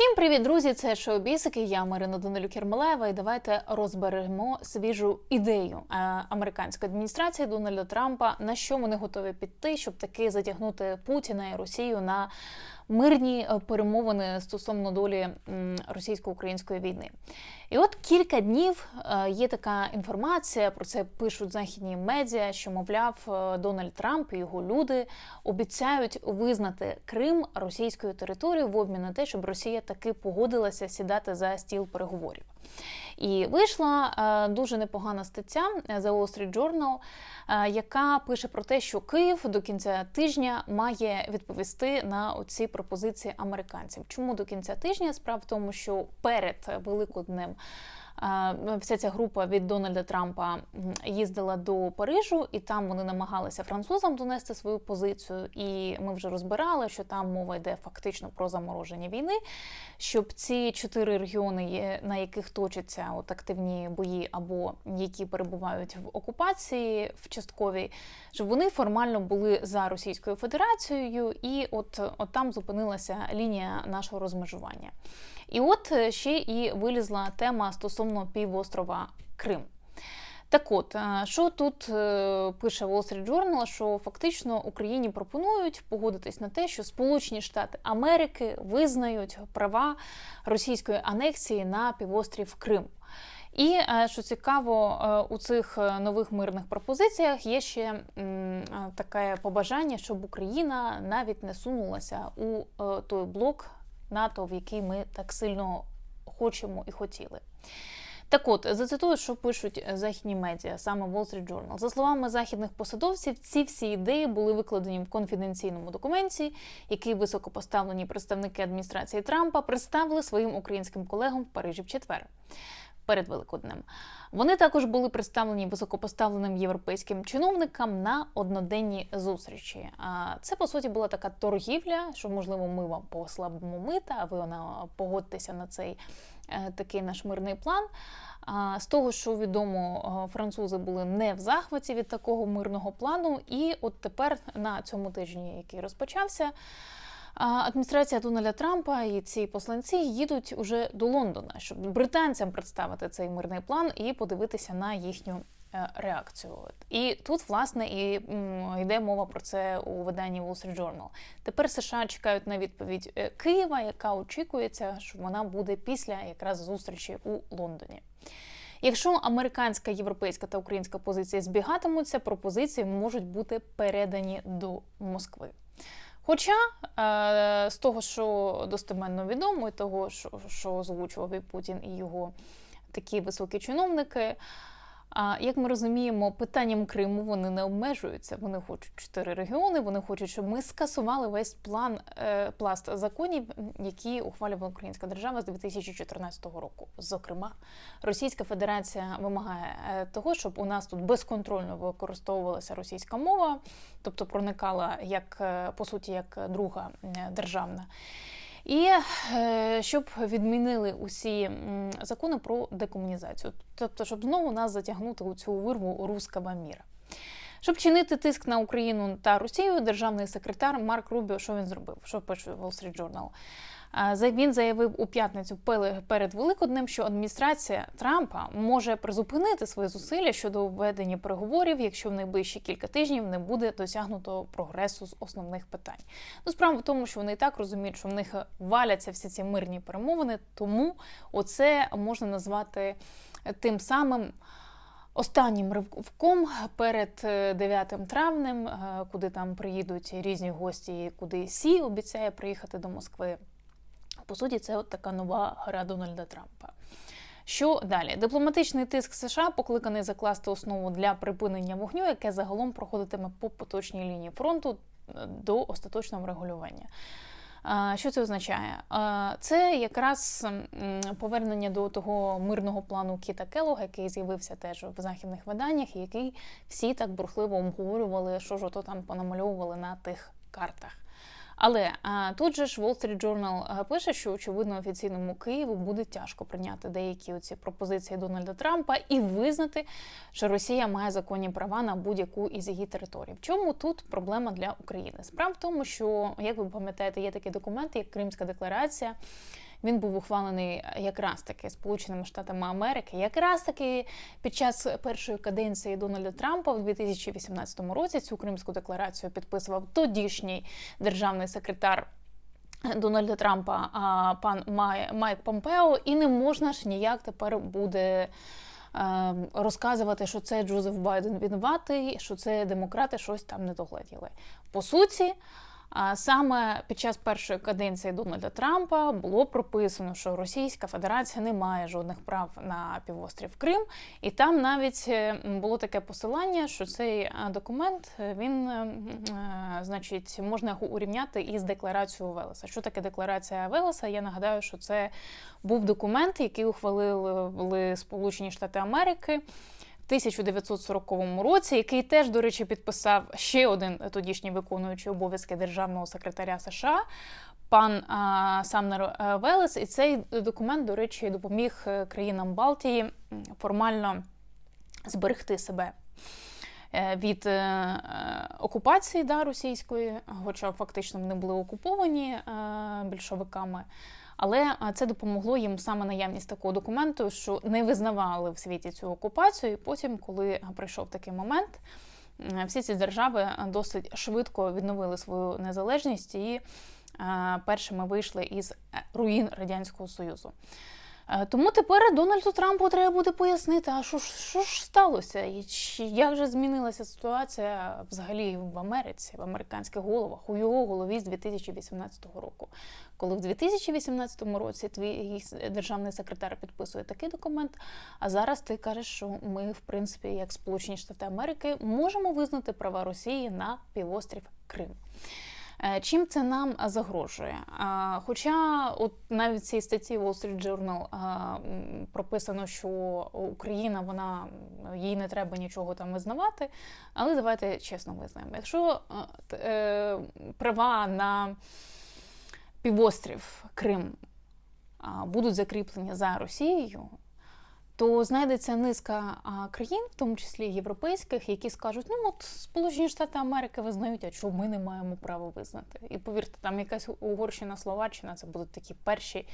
Всім привіт, друзі! Це шоу Бісики. Я Марина Данилюк Ярмолаєва. І давайте розберемо свіжу ідею е, американської адміністрації Дональда Трампа. На що вони готові піти, щоб таки затягнути Путіна і Росію на мирні е, перемовини стосовно долі російсько-української війни. І от кілька днів е, є така інформація, про це пишуть західні медіа, що, мовляв, е, Дональд Трамп і його люди обіцяють визнати Крим російською територією в обмін на те, щоб Росія таки погодилася сідати за стіл переговорів. І вийшла е, дуже непогана стаття The Wall Street Journal, е, яка пише про те, що Київ до кінця тижня має відповісти на оці пропозиції американців. Чому до кінця тижня? Справа в тому, що перед Великоднем. Е, Вся ця група від Дональда Трампа їздила до Парижу, і там вони намагалися французам донести свою позицію. І ми вже розбирали, що там мова йде фактично про замороження війни, щоб ці чотири регіони, на яких точаться от активні бої, або які перебувають в окупації в частковій, щоб вони формально були за Російською Федерацією, і от, от там зупинилася лінія нашого розмежування. І от е, ще і вилізла тема стосовно півострова Крим. Так от, е, що тут е, пише Wall Street Journal, що фактично Україні пропонують погодитись на те, що Сполучені Штати Америки визнають права російської анексії на півострів Крим. І що цікаво, у цих нових мирних пропозиціях є ще таке побажання, щоб Україна навіть не сунулася у той блок НАТО, в який ми так сильно хочемо і хотіли. Так от, зацитую, що пишуть західні медіа, саме Wall Street Journal. За словами західних посадовців, ці всі ідеї були викладені в конфіденційному документі, який високопоставлені представники адміністрації Трампа представили своїм українським колегам в Парижі в четвер. Перед Великоднем вони також були представлені високопоставленим європейським чиновникам на одноденній зустрічі. А це по суті була така торгівля, що можливо ми вам послабимо мита, а ви вона погодьтеся на цей е, такий наш мирний план. З того, що відомо, е, французи були не в захваті від такого мирного плану, і от тепер на цьому тижні, який розпочався. Адміністрація Дональда Трампа і ці посланці їдуть уже до Лондона, щоб британцям представити цей мирний план і подивитися на їхню е, реакцію. І тут, власне, і йде мова про це у виданні Wall Street Journal. Тепер США чекають на відповідь е, Києва, яка очікується, що вона буде після якраз зустрічі у Лондоні. Якщо американська, європейська та українська позиції збігатимуться, пропозиції можуть бути передані до Москви. Хоча е, з того, що достеменно відомо, і того, що, що озвучував і Путін і його такі високі чиновники, а як ми розуміємо, питанням Криму вони не обмежуються. Вони хочуть чотири регіони. Вони хочуть, щоб ми скасували весь план е, пласт законів, які ухвалювала Українська держава з 2014 року. Зокрема, Російська Федерація вимагає е, того, щоб у нас тут безконтрольно використовувалася російська мова, тобто проникала як е, по суті як друга е, державна. І е, щоб відмінили усі закони про декомунізацію, тобто, щоб знову нас затягнути у цю вирву руского міра. Щоб чинити тиск на Україну та Росію, державний секретар Марк Рубіо, що він зробив? Що пише Wall Street Journal? Він заявив у п'ятницю перед Великоднем, що адміністрація Трампа може призупинити свої зусилля щодо введення переговорів, якщо в найближчі кілька тижнів не буде досягнуто прогресу з основних питань. Ну, справа в тому, що вони і так розуміють, що в них валяться всі ці мирні перемовини, тому оце можна назвати тим самим. Останнім ривком перед е, 9 травнем, е, куди там приїдуть різні гості, куди Сі обіцяє приїхати до Москви. По суті, це от така нова гра Дональда Трампа. Що далі? Дипломатичний тиск США покликаний закласти основу для припинення вогню, яке загалом проходитиме по поточній лінії фронту е, до остаточного врегулювання. Що це означає? Це якраз повернення до того мирного плану Кіта Келога, який з'явився теж в західних виданнях, який всі так бурхливо обговорювали, що ж ото там понамальовували на тих картах. Але а, тут же ж Wall Street Journal пише, що очевидно офіційному Києву буде тяжко прийняти деякі оці пропозиції Дональда Трампа і визнати, що Росія має законні права на будь-яку із її територій. В чому тут проблема для України? Справа в тому, що як ви пам'ятаєте, є такий документ, як Кримська декларація. Він був ухвалений якраз таки Сполученими Штатами Америки, якраз таки під час першої каденції Дональда Трампа в 2018 році цю Кримську декларацію підписував тодішній державний секретар. Дональда Трампа, а пан Май, Майк Помпео, і не можна ж ніяк тепер буде е, розказувати, що це Джозеф Байден винуватий, що це демократи щось там не догледіли. По суті, саме під час першої каденції Дональда Трампа було прописано, що Російська Федерація не має жодних прав на півострів Крим, і там навіть е, було таке посилання, що цей е, документ е, він, значить, можна його урівняти із декларацією Велеса. Що таке декларація Велеса? Я нагадаю, що це був документ, який ухвалили Сполучені Штати Америки. 1940 році, який теж, до речі, підписав ще один тодішній виконуючий обов'язки державного секретаря США. Пан а, Самнер а, Велес, і цей документ, до речі, допоміг е, країнам Балтії формально зберегти себе е, від е, е, окупації да, російської, хоча фактично вони були окуповані е, більшовиками. Але це допомогло їм саме наявність такого документу, що не визнавали в світі цю окупацію. І потім, коли прийшов такий момент, всі ці держави досить швидко відновили свою незалежність і першими вийшли із е, руїн Радянського Союзу. Е, Тому тепер Дональду Трампу треба буде пояснити, а що ж, що ж сталося, і як же змінилася ситуація взагалі в Америці, в американських головах, у його голові з 2018 року. Коли в 2018 році твій державний секретар підписує такий документ, а зараз ти кажеш, що ми, в принципі, як Сполучені Штати Америки, можемо визнати права Росії на півострів Крим. Е, Чим це нам загрожує? Хоча, от навіть в цій статті Wall Street Journal прописано, що Україна вона їй не треба нічого там визнавати, але давайте чесно визнаємо. Якщо е, права на півострів Крим будуть закріплені за Росією, то знайдеться низка країн, в тому числі європейських, які скажуть: ну от Сполучені Штати Америки визнають, а чому ми не маємо права визнати? І повірте, там якась Угорщина, Словаччина, це будуть такі перші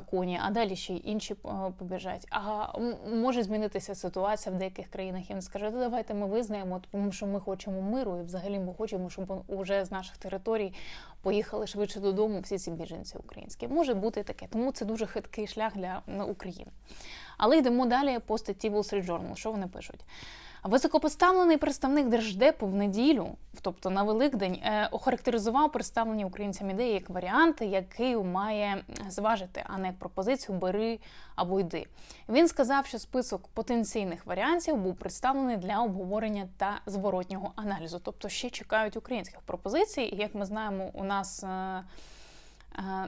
коні, а далі ще й інші побіжать. А може змінитися ситуація в деяких країнах, і вони скажуть, «Ну, давайте ми визнаємо, тому що ми хочемо миру, і взагалі ми хочемо, щоб уже з наших територій поїхали швидше додому всі ці біженці українські. Може бути таке, тому це дуже хиткий шлях для України. Але йдемо далі по статті Wall Street Journal. Що вони пишуть? Високопоставлений представник Держдепу в неділю, тобто на Великдень, е, охарактеризував представлені українцям ідеї як варіанти, який має зважити, а не як пропозицію бери або йди. Він сказав, що список потенційних варіантів був представлений для обговорення та зворотнього аналізу. Тобто ще чекають українських пропозицій. Як ми знаємо, у нас. е, е,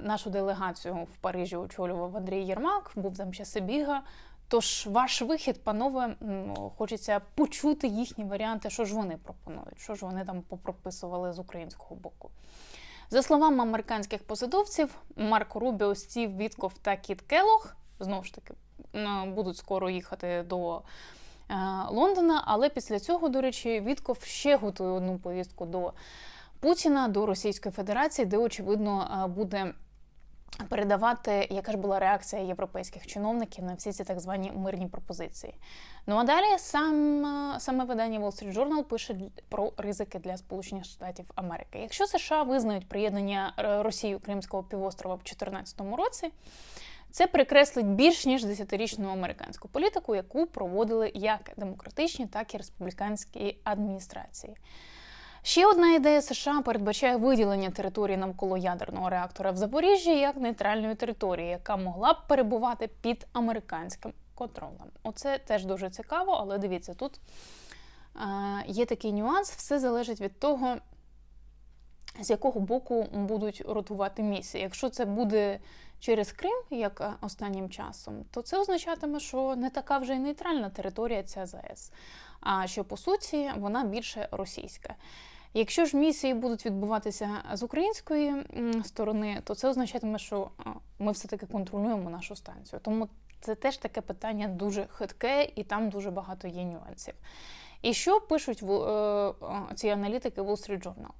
Нашу делегацію в Парижі очолював Андрій Єрмак, був там ще Сибіга. Тож ваш вихід, панове, хочеться почути їхні варіанти, що ж вони пропонують, що ж вони там попрописували з українського боку. За словами американських посадовців, Марко Рубіо, Стів Вітков та Кіт Келох знову ж таки будуть скоро їхати до е, Лондона. Але після цього, до речі, Вітков ще готує одну поїздку до Путіна, до Російської Федерації, де очевидно е, буде передавати, яка ж була реакція європейських чиновників на всі ці так звані мирні пропозиції. Ну а далі сам саме видання Wall Street Journal пише про ризики для Сполучених Штатів Америки. Якщо США визнають приєднання е, Росії Кримського півострова в 2014 році. Це прикреслить більш ніж десятирічну американську політику, яку проводили як демократичні, так і республіканські адміністрації. Ще одна ідея США передбачає виділення території навколо ядерного реактора в Запоріжжі як нейтральної території, яка могла б перебувати під американським контролем. Оце теж дуже цікаво, але дивіться, тут е, є такий нюанс, все залежить від того, з якого боку будуть ротувати місії. Якщо це буде через Крим, як е, останнім часом, то це означатиме, що не така вже й нейтральна територія ця ЗАЕС, а що по суті вона більше російська. Якщо ж місії будуть відбуватися з української сторони, то це означатиме, що ми все-таки контролюємо нашу станцію. Тому це теж таке питання дуже хитке, і там дуже багато є нюансів. І що пишуть в, е, ці аналітики Wall Street Journal?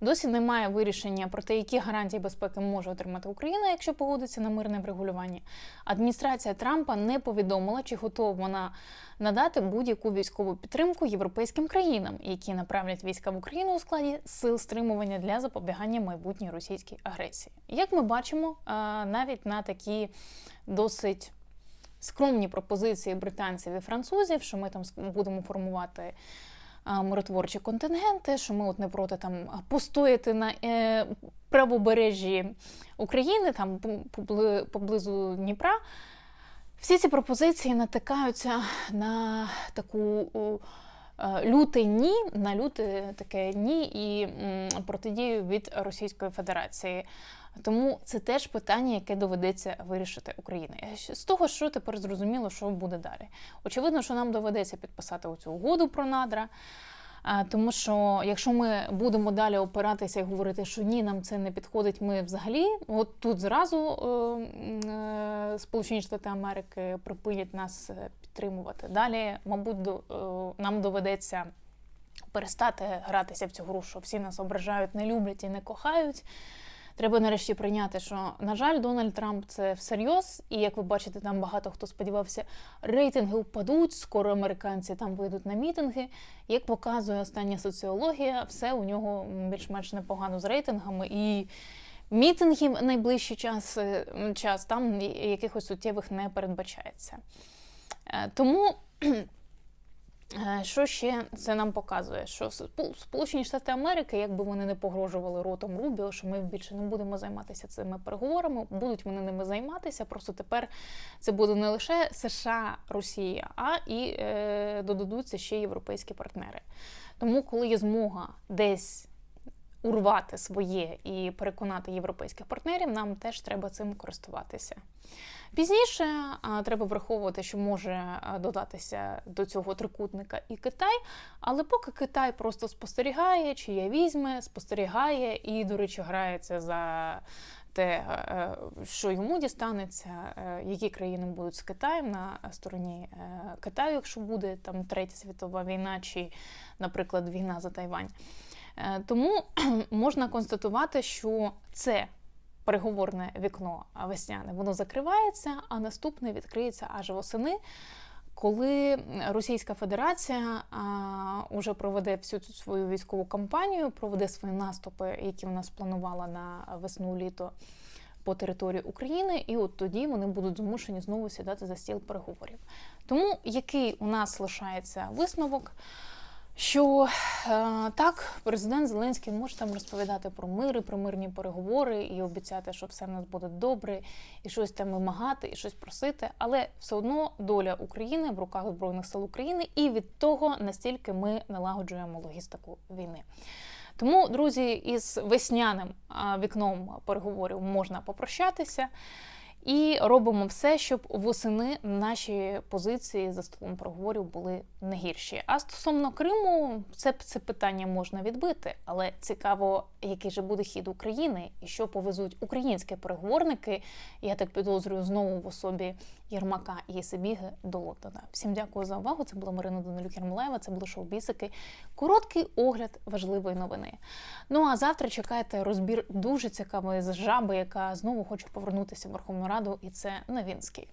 Досі немає вирішення про те, які гарантії безпеки може отримати Україна, якщо погодиться на мирне врегулювання. Адміністрація Трампа не повідомила, чи готова вона надати будь-яку військову підтримку європейським країнам, які направлять війська в Україну у складі сил стримування для запобігання майбутньої російській агресії. Як ми бачимо, е, навіть на такі досить скромні пропозиції британців і французів, що ми там будемо формувати миротворчі контингенти, що ми от не проти там постояти на е, правобережжі України, там поблизу Дніпра. Всі ці пропозиції натикаються на таку е, люте ні, на люте таке ні і м, протидію від Російської Федерації. Тому це теж питання, яке доведеться вирішити Україні. З того, що тепер зрозуміло, що буде далі. Очевидно, що нам доведеться підписати цю угоду про надра. Тому що якщо ми будемо далі опиратися і говорити, що ні, нам це не підходить, ми взагалі, от тут зразу е, е, Сполучені Штати Америки припинять нас е, підтримувати. Далі, мабуть, до, нам доведеться перестати гратися в цю гру, що всі нас ображають, не люблять і не кохають. Треба нарешті прийняти, що на жаль, Дональд Трамп це всерйоз, і як ви бачите, там багато хто сподівався, рейтинги впадуть. Скоро американці там вийдуть на мітинги. Як показує остання соціологія, все у нього більш-менш непогано з рейтингами і. Мітингів найближчий час, е, час там якихось суттєвих не передбачається. Е, Тому Що ще це нам показує? Що Спол- Сполучені Штати Америки, якби вони не погрожували ротом Рубіо, що ми більше не будемо займатися цими переговорами, будуть вони ними займатися. Просто тепер це буде не лише США, Росія, а і е, додадуться ще європейські партнери. Тому, коли є змога десь урвати своє і переконати європейських партнерів, нам теж треба цим користуватися. Пізніше а, треба враховувати, що може додатися до цього трикутника і Китай, але поки Китай просто спостерігає, чи я візьме, спостерігає і, до речі, грається за те, е, що йому дістанеться, е, які країни будуть з Китаєм на стороні е, Китаю, якщо буде там третя світова війна, чи, наприклад, війна за Тайвань. Е, Тому можна констатувати, що це переговорне вікно весняне воно закривається, а наступне відкриється аж восени. Коли Російська Федерація а, уже проведе всю цю свою військову кампанію, проведе свої наступи, які вона спланувала на весну-літо по території України, і от тоді вони будуть змушені знову сідати за стіл переговорів. Тому який у нас лишається висновок? Що е, так, президент Зеленський може там розповідати про мир і про мирні переговори і обіцяти, що все в нас буде добре, і щось там вимагати, і щось просити, але все одно доля України в руках Збройних сил України, і від того настільки ми налагоджуємо логістику війни. Тому, друзі, із весняним вікном переговорів можна попрощатися. І робимо все, щоб восени наші позиції за столом переговорів були не гірші. А стосовно Криму, це, це питання можна відбити, але цікаво, який же буде хід України і що повезуть українські переговорники. Я так підозрюю знову в особі Єрмака і Сибіги до Лондона. Всім дякую за увагу. Це була Марина Данилюк Єрмолаєва, це було шоу Бісики. Короткий огляд важливої новини. Ну а завтра чекайте розбір дуже цікавої з жаби, яка знову хоче повернутися в Верховну Раду, і це Новінський.